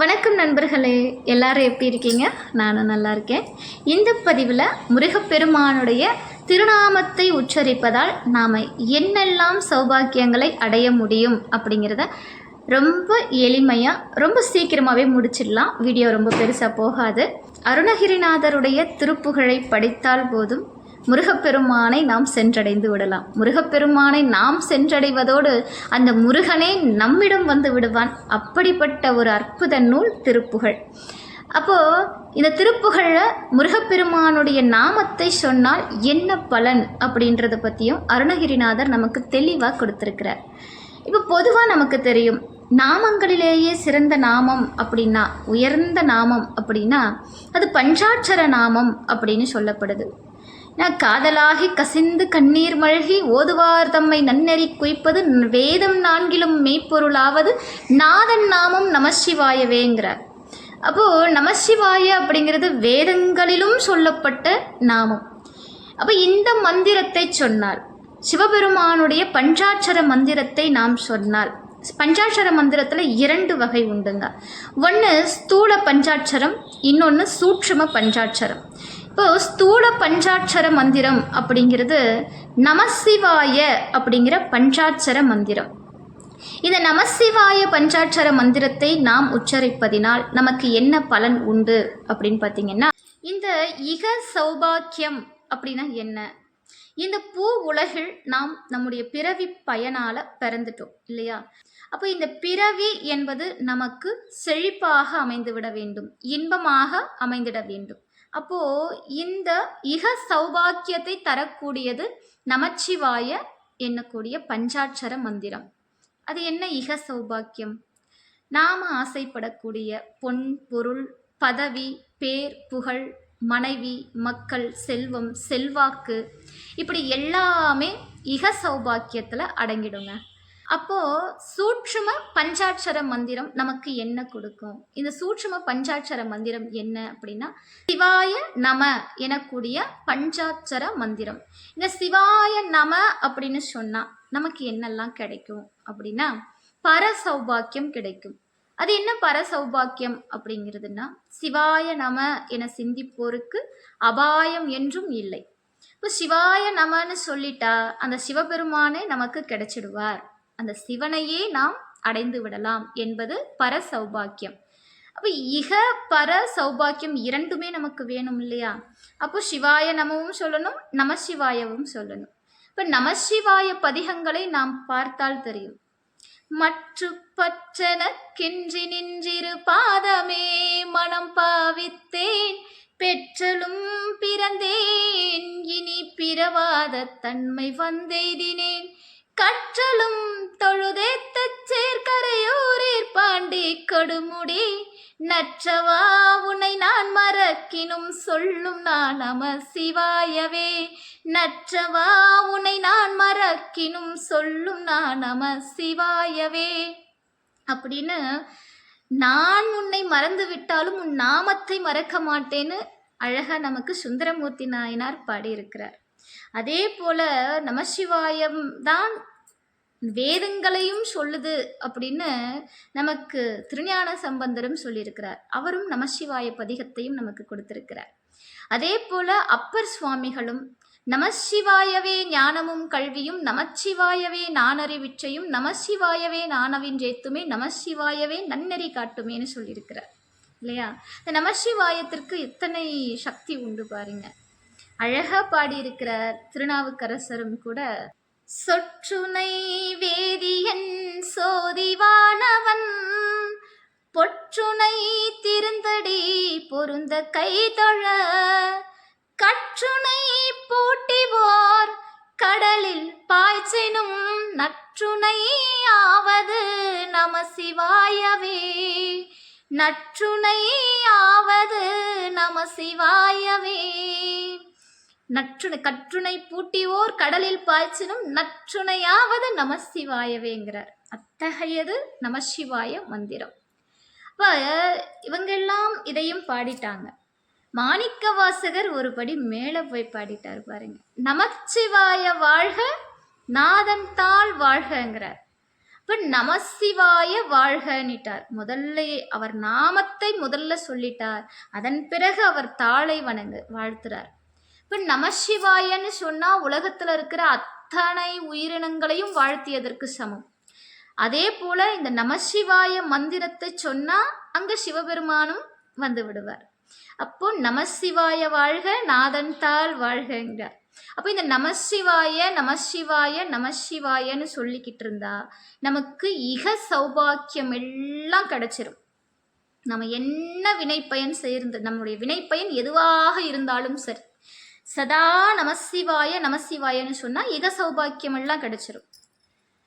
வணக்கம் நண்பர்களே எல்லாரும் எப்படி இருக்கீங்க? நானும் நல்லா இருக்கேன். இந்த பதிவில் முருகப்பெருமானுடைய திருநாமத்தை உச்சரிப்பதால் நாம் என்னெல்லாம் சௌபாக்கியங்களை அடைய முடியும் அப்படிங்கிறத ரொம்ப எளிமையாக ரொம்ப சீக்கிரமாகவே முடிச்சிடலாம். வீடியோ ரொம்ப பெருசாக போகாது. அருணகிரிநாதருடைய திருப்புகழை படித்தால் போதும். முருகப்பெருமானை நாம் சென்றடைந்து விடலாம். முருகப்பெருமானை நாம் சென்றடைவதோடு அந்த முருகனே நம்மிடம் வந்து விடுவான். அப்படிப்பட்ட ஒரு அற்புத நூல் திருப்புகழ் அப்போது இந்த திருப்புகழில் முருகப்பெருமானுடைய நாமத்தை சொன்னால் என்ன பலன் அப்படின்றத பற்றியும் அருணகிரிநாதர் நமக்கு தெளிவாக கொடுத்துருக்கிறார். இப்போ பொதுவாக நமக்கு தெரியும் நாமங்களிலேயே சிறந்த நாமம் அப்படின்னா உயர்ந்த நாமம் அப்படின்னா அது பஞ்சாட்சர நாமம் அப்படின்னு சொல்லப்படுது. நான் காதலாகி கசிந்து கண்ணீர் மழகி ஓதுவார் தம்மை நன்னெறி குய்ப்பது வேதம் நான்கிலும் மெய்ப்பொருளாவது நாதன் நாமம் நமசிவாயவேங்கிறார். அப்போது நமசிவாய அப்படிங்கிறது வேதங்களிலும் சொல்லப்பட்ட நாமம். அப்போ இந்த மந்திரத்தை சொன்னால் சிவபெருமானுடைய பஞ்சாட்சர மந்திரத்தை நாம் சொன்னால் பஞ்சாட்சர மந்திரத்தில் இரண்டு வகை உண்டுங்க. ஒன்று ஸ்தூல பஞ்சாட்சரம் இன்னொன்று சூட்சும பஞ்சாட்சரம். இப்போ ஸ்தூல பஞ்சாட்சர மந்திரம் அப்படிங்கிறது நமசிவாய அப்படிங்கிற பஞ்சாட்சர மந்திரம். இந்த நமசிவாய பஞ்சாட்சர மந்திரத்தை நாம் உச்சரிப்பதினால் நமக்கு என்ன பலன் உண்டு அப்படின்னு பார்த்தீங்கன்னா இந்த இக சௌபாக்கியம் அப்படின்னா என்ன? இந்த பூ உலகில் நாம் நம்முடைய பிறவி பயனால பிறந்துட்டோம் இல்லையா? அப்போ இந்த பிறவி என்பது நமக்கு செழிப்பாக அமைந்துவிட வேண்டும் இன்பமாக அமைந்திட வேண்டும். அப்போ இந்த இக சௌபாக்கியத்தை தரக்கூடியது நமச்சிவாய என்னக்கூடிய பஞ்சாட்சர மந்திரம். அது என்ன இக சௌபாக்கியம்? நாம் ஆசைப்படக்கூடிய பொன் பொருள் பதவி பேர் புகழ் மனைவி மக்கள் செல்வம் செல்வாக்கு இப்படி எல்லாமே இக சௌபாக்கியத்தில் அடங்கிடுங்க. அப்போது சூட்சும பஞ்சாட்சர மந்திரம் நமக்கு என்ன கொடுக்கும்? இந்த சூட்சும பஞ்சாட்சர மந்திரம் என்ன அப்படின்னா சிவாய நம எனக்கூடிய பஞ்சாட்சர மந்திரம். இந்த சிவாய நம அப்படின்னு சொன்னால் நமக்கு என்னெல்லாம் கிடைக்கும் அப்படின்னா பர சௌபாக்கியம் கிடைக்கும். அது என்ன பர சௌபாக்கியம் அப்படிங்கிறதுனா சிவாய நம என சிந்திப்போருக்கு அபாயம் என்றும் இல்லை. இப்போ சிவாய நமன்னு சொல்லிட்டா அந்த சிவபெருமானே நமக்கு கிடைச்சிடுவார். அந்த சிவனையே நாம் அடைந்து விடலாம் என்பது பர சௌபாக்கியம். அப்போ இக பர சௌபாக்கியம் இரண்டுமே நமக்கு வேணும் இல்லையா? அப்போ சிவாய நமவும் சொல்லணும் நமசிவாயவும் சொல்லணும். இப்போ நமசிவாய பதிகங்களை நாம் பார்த்தால் தெரியும். மற்று பற்றனக்கின்றி நின்றிரு பாதமே மனம் பாவித்தேன் பெற்றலும் பிறந்தேன் இனி பிறவாத தன்மை வந்தெய்தினேன். கற்றலும் தொழுதேத்த சேர்க்கரையூரீர் பாண்டி கொடுமுடி. நற்றவா உன்னை நான் மறக்கினும் சொல்லும் நான் நம சிவாயவே. நற்றவா உன்னை நான் மறக்கினும் சொல்லும் நான் நம சிவாயவே அப்படின்னு நான் உன்னை மறந்து விட்டாலும் உன் நாமத்தை மறக்க மாட்டேன்னு அழகா நமக்கு சுந்தரமூர்த்தி நாயனார் பாடியிருக்கிறார். அதே போல நமசிவாயம் தான் வேதங்களையும் சொல்லுது அப்படின்னு நமக்கு திருஞான சம்பந்தரும் சொல்லியிருக்கிறார். அவரும் நமசிவாய பதிகத்தையும் நமக்கு கொடுத்திருக்கிறார். அதே போல அப்பர் சுவாமிகளும் நமசிவாயவே ஞானமும் கல்வியும் நமச்சிவாயவே நானறிவிச்சையும் நமசிவாயவே நானவின் ஜேத்துமே நமசிவாயவே நன்னெறி காட்டுமேன்னு சொல்லியிருக்கிறார். இல்லையா? இந்த நமசிவாயத்திற்கு எத்தனை சக்தி உண்டு பாருங்க. அழகா பாடியிருக்கிற திருநாவுக்கரசரும் கூட சொற்றுனை வேதியன் சோதிவானவன் பொற்றுனை திருந்தடி பொருந்த கைதொழ கற்றுனை பூட்டிவோர் கடலில் பாய்ச்சினும் நற்றுனை ஆவது நம சிவாயவே. நற்றுனை ஆவது நம சிவாயவே. நற்றுணை கற்றுணை பூட்டியோர் கடலில் பாய்ச்சினும் நற்றுணையாவது நமசிவாயவேங்கிறார். அத்தகையது நமசிவாய மந்திரம். அப்போ இவங்கெல்லாம் இதையும் பாடிட்டாங்க. மாணிக்க வாசகர் ஒரு படி மேலே போய் பாடிட்டார் பாருங்க. நமச்சிவாய வாழ்க நாதன் தாள் வாழ்கங்கிறார். இப்ப நமசிவாய வாழ்கனிட்டார் முதல்ல அவர் நாமத்தை முதல்ல சொல்லிட்டார். அதன் பிறகு அவர் தாளை வணங்கு வாழ்த்துறார். இப்போ நமசிவாயன்னு சொன்னால் உலகத்தில் இருக்கிற அத்தனை உயிரினங்களையும் வாழ்த்தியதற்கு சமம். அதே போல இந்த நமசிவாய மந்திரத்தை சொன்னால் அங்கே சிவபெருமானும் வந்து விடுவார். அப்போ நமசிவாய வாழ்க நாதன் தாள் வாழ்கங்கிறார். அப்போ இந்த நமசிவாய நமசிவாய நமசிவாயன்னு சொல்லிக்கிட்டு இருந்தா நமக்கு இக சௌபாக்கியம் எல்லாம் கிடைச்சிரும். நம்ம என்ன வினைப்பயன் சேர்ந்து நம்முடைய வினைப்பயன் எதுவாக இருந்தாலும் சரி. சதா நமசிவாய நமசிவாயன்னு சொன்னால் யுக சௌபாக்கியம் எல்லாம் கிடைச்சிரும்.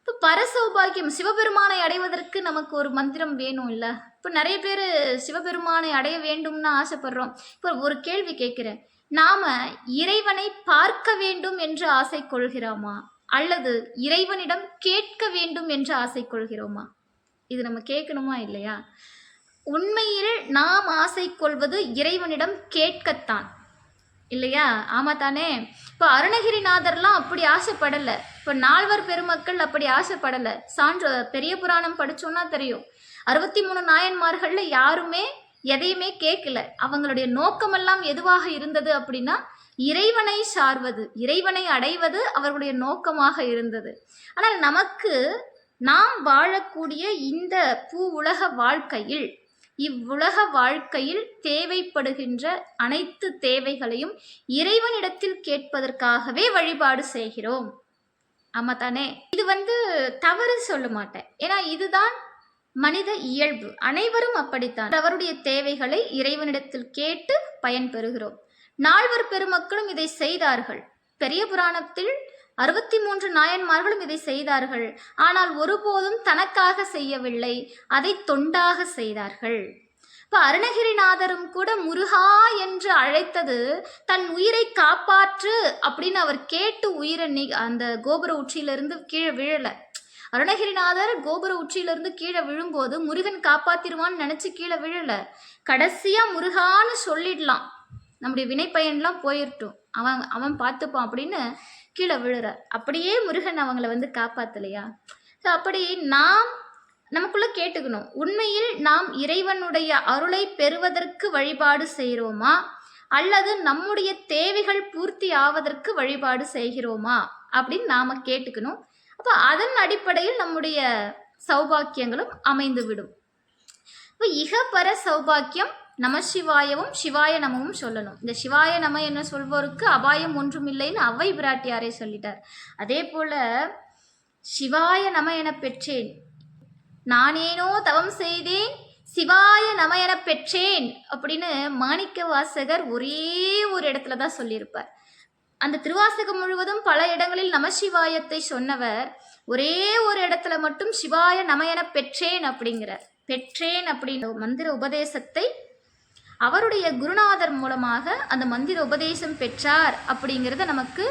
இப்போ பரசௌபாக்கியம் சிவபெருமானை அடைவதற்கு நமக்கு ஒரு மந்திரம் வேணும் இல்லை? இப்போ நிறைய பேர் சிவபெருமானை அடைய வேண்டும்னு ஆசைப்படுறோம். இப்போ ஒரு கேள்வி கேட்குறேன். நாம இறைவனை பார்க்க வேண்டும் என்று ஆசை கொள்கிறோமா? அல்லது இறைவனிடம் கேட்க வேண்டும் என்று ஆசை கொள்கிறோமா? இது நம்ம கேட்கணுமா இல்லையா? உண்மையில் நாம் ஆசை கொள்வது இறைவனிடம் கேட்கத்தான். இல்லையா? ஆமா தானே. இப்போ அருணகிரிநாதர்லாம் அப்படி ஆசைப்படலை. இப்போ நால்வர் பெருமக்கள் அப்படி ஆசைப்படலை. சான்று பெரிய புராணம் படித்தோன்னா தெரியும். அறுபத்தி மூணு நாயன்மார்களில் யாருமே எதையுமே கேட்கல அவங்களுடைய நோக்கமெல்லாம் எதுவாக இருந்தது அப்படின்னா இறைவனை சார்வது இறைவனை அடைவது அவர்களுடைய நோக்கமாக இருந்தது. ஆனால் நமக்கு நாம் வாழக்கூடிய இந்த பூ உலக வாழ்க்கையில் இவ்வுலக வாழ்க்கையில் தேவைப்படுகின்ற அனைத்து தேவைகளையும் இறைவனிடத்தில் கேட்பதற்காகவே வழிபாடு செய்கிறோம். ஆமா தானே? இது வந்து தவறு சொல்ல மாட்டேன். ஏன்னா இதுதான் மனித இயல்பு. அனைவரும் அப்படித்தான். அவருடைய தேவைகளை இறைவனிடத்தில் கேட்டு பயன்பெறுகிறோம். நால்வர் பெருமக்களும் இதை செய்தார்கள். பெரிய புராணத்தில் அறுபத்தி மூன்று நாயன்மார்களும் இதை செய்தார்கள். ஆனால் ஒருபோதும் தனக்காக செய்யவில்லை. அதை தொண்டாக செய்தார்கள். இப்ப அருணகிரிநாதரும் கூட முருகா என்று அழைத்தது தன் உயிரை காப்பாற்று அப்படின்னு அவர் கேட்டு உயிரை நீ அந்த கோபுர உச்சியிலிருந்து கீழே விழல. அருணகிரிநாதர் கோபுர உச்சியிலிருந்து கீழே விழும்போது முருகன் காப்பாத்திருவான்னு நினைச்சு கீழே விழல. கடைசியா முருகான்னு சொல்லிடலாம். நம்முடைய வினைப்பயன்லாம் போயிடட்டும் அவன் அவன் பார்த்துப்பான் அப்படின்னு கீழே விழுறார். அப்படியே முருகன் அவங்கள வந்து காப்பாத்தலையா? ஸோ அப்படி நாம் நமக்குள்ள கேட்டுக்கணும். உண்மையில் நாம் இறைவனுடைய அருளை பெறுவதற்கு வழிபாடு செய்கிறோமா? அல்லது நம்முடைய தேவைகள் பூர்த்தி ஆவதற்கு வழிபாடு செய்கிறோமா? அப்படின்னு நாம கேட்டுக்கணும். அப்போ அதன் அடிப்படையில் நம்முடைய சௌபாக்கியங்களும் அமைந்து விடும் இப்போ இகப்பர சௌபாக்கியம் நமசிவாயவும் சிவாய நமவும் சொல்லணும். இந்த சிவாய நம என்ன சொல்வோருக்கு அபாயம் ஒன்றும் இல்லைன்னு அவை பிராட்டியாரே சொல்லிட்டார். அதே போல சிவாய நம என பெற்றேன். நானேனோ தவம் செய்தேன். சிவாய நம என பெற்றேன் அப்படின்னு மாணிக்க வாசகர் ஒரே ஒரு இடத்துல தான் சொல்லியிருப்பார். அந்த திருவாசகம் முழுவதும் பல இடங்களில் நமசிவாயத்தை சொன்னவர் ஒரே ஒரு இடத்துல மட்டும் சிவாய நம என பெற்றேன் அப்படிங்கிறார். பெற்றேன் அப்படின்ற மந்திர உபதேசத்தை அவருடைய குருநாதர் மூலமாக அந்த மந்திர உபதேசம் பெற்றார் அப்படிங்கிறத நமக்கு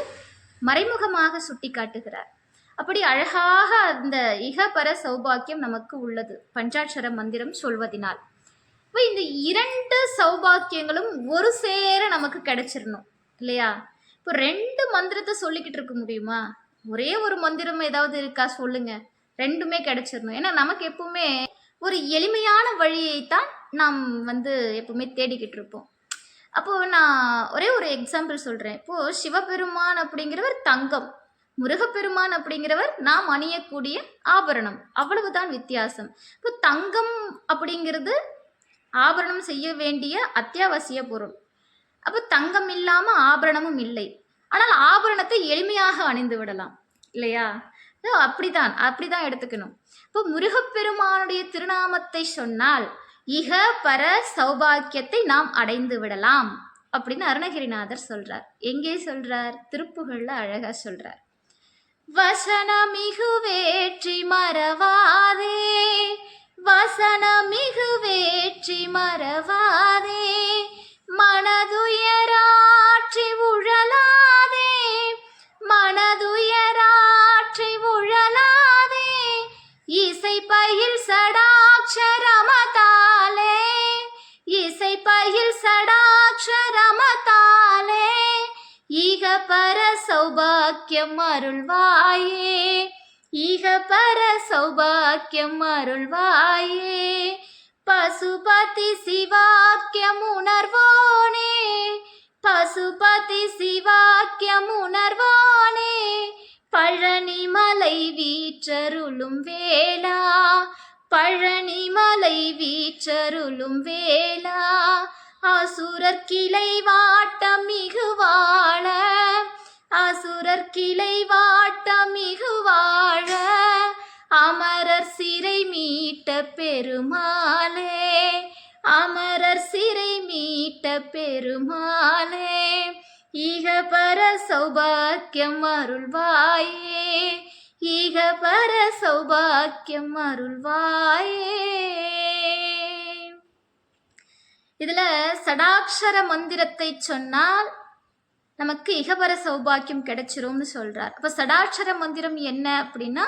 மறைமுகமாக சுட்டி காட்டுகிறார் அப்படி அழகாக அந்த இகபர சௌபாக்கியம் நமக்கு உள்ளது. பஞ்சாட்சர மந்திரம் சொல்வதினால். இப்போ இந்த இரண்டு சௌபாக்கியங்களும் ஒரு சேர நமக்கு கிடைச்சிடணும் இல்லையா? இப்போ ரெண்டு மந்திரத்தை சொல்லிக்கிட்டு இருக்க முடியுமா? ஒரே ஒரு மந்திரம் ஏதாவது இருக்கா? சொல்லுங்க. ரெண்டுமே கிடைச்சிடணும் ஏன்னா நமக்கு எப்பவுமே ஒரு எளிமையான வழியை தான் நாம் வந்து எப்பவுமே தேடிக்கிட்டு இருப்போம். அப்போது நான் ஒரே ஒரு எக்ஸாம்பிள் சொல்கிறேன் இப்போது சிவபெருமான் அப்படிங்கிறவர் தங்கம். முருகப்பெருமான் அப்படிங்கிறவர் நாம் அணியக்கூடிய ஆபரணம். அவ்வளவுதான் வித்தியாசம். இப்போ தங்கம் அப்படிங்கிறது ஆபரணம் செய்ய வேண்டிய அத்தியாவசிய பொருள். அப்போ தங்கம் இல்லாமல் ஆபரணமும் இல்லை. ஆனால் ஆபரணத்தை எளிமையாக அணிந்து விடலாம். இல்லையா? அப்படிதான். அப்படிதான் எடுத்துக்கணும். இப்போ முருகப்பெருமானுடைய திருநாமத்தை சொன்னால் இக பர சௌபாக்கியத்தை நாம் அடைந்து விடலாம் அப்படின்னு அருணகிரிநாதர் சொல்றார். எங்கே சொல்றார்? திருப்புகள்ல அழகா சொல்றார். வசனமிகு வேற்றி மறவாதே வசனமி சௌபாக்கியம் அருள்வாயே ஈக பர சௌபாக்கியம் அருள்வாயே பசுபதி சிவாக்கியம் உணர்வோனே பசுபதி சிவாக்கியம் உணர்வோனே பழனிமலை வீச்சருளும் வேளா. பழனிமலை வீச்சருளும் வேளா. அசுரர் கிளை வாட்டம் மிகுவாழ அசுரர் கிளை வாட்ட மிகு வாழ அமரர் சிறை மீட்ட பெருமாளே அமரர் சிறை மீட்ட பெருமாளே ஈக பர சௌபாக்கியம் அருள்வாயே ஈக பர சௌபாக்கியம் அருள்வாயே. இதில் சடாட்சர மந்திரத்தை சொன்னால் நமக்கு இகபர சௌபாக்கியம் கிடைச்சிரும்னு சொல்றார். அப்ப சடாட்சர மந்திரம் என்ன அப்படின்னா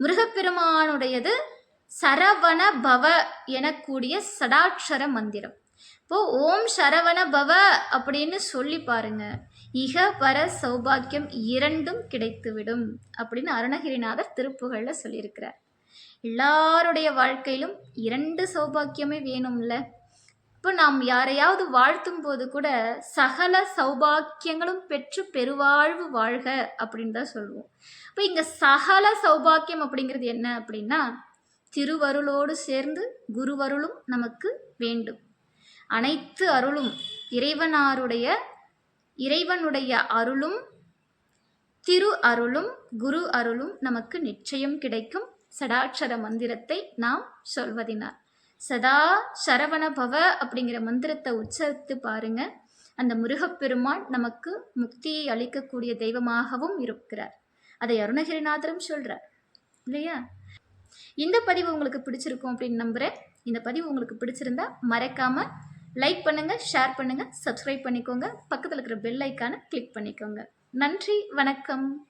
முருகப்பெருமானுடையது சரவண பவ எனக்கூடிய சடாட்சர மந்திரம். இப்போ ஓம் சரவண பவ அப்படின்னு சொல்லி பாருங்க. இக பர சௌபாக்கியம் இரண்டும் கிடைத்துவிடும் அப்படின்னு அருணகிரிநாதர் திருப்புகழில் சொல்லியிருக்கிறார். எல்லாருடைய வாழ்க்கையிலும் இரண்டு சௌபாக்கியமே வேணும்ல? இப்போ நாம் யாரையாவது வாழ்த்தும் போது கூட சகல சௌபாக்கியங்களும் பெற்று பெருவாழ்வு வாழ்க அப்படின்னு தான் சொல்லுவோம். இப்போ இங்கே சகல சௌபாக்கியம் அப்படிங்கிறது என்ன அப்படின்னா திருவருளோடு சேர்ந்து குருவருளும் நமக்கு வேண்டும். அனைத்து அருளும் இறைவனாருடைய இறைவனுடைய அருளும் திரு அருளும் குரு அருளும் நமக்கு நிச்சயம் கிடைக்கும். சடாட்சர மந்திரத்தை நாம் சொல்வதினார் சதா சரவண பவ அப்படிங்கிற மந்திரத்தை உச்சரித்து பாருங்க. அந்த முருகப்பெருமான் நமக்கு முக்தியை அளிக்கக்கூடிய தெய்வமாகவும் இருக்கிறார். அதை அருணகிரிநாதரும் சொல்றார். இல்லையா? இந்த பதிவு உங்களுக்கு பிடிச்சிருக்கும் அப்படின்னு நம்புறேன். இந்த பதிவு உங்களுக்கு பிடிச்சிருந்தா மறக்காம லைக் பண்ணுங்க ஷேர் பண்ணுங்க சப்ஸ்கிரைப் பண்ணிக்கோங்க. பக்கத்தில் இருக்கிற பெல் ஐக்கானை கிளிக் பண்ணிக்கோங்க. நன்றி வணக்கம்.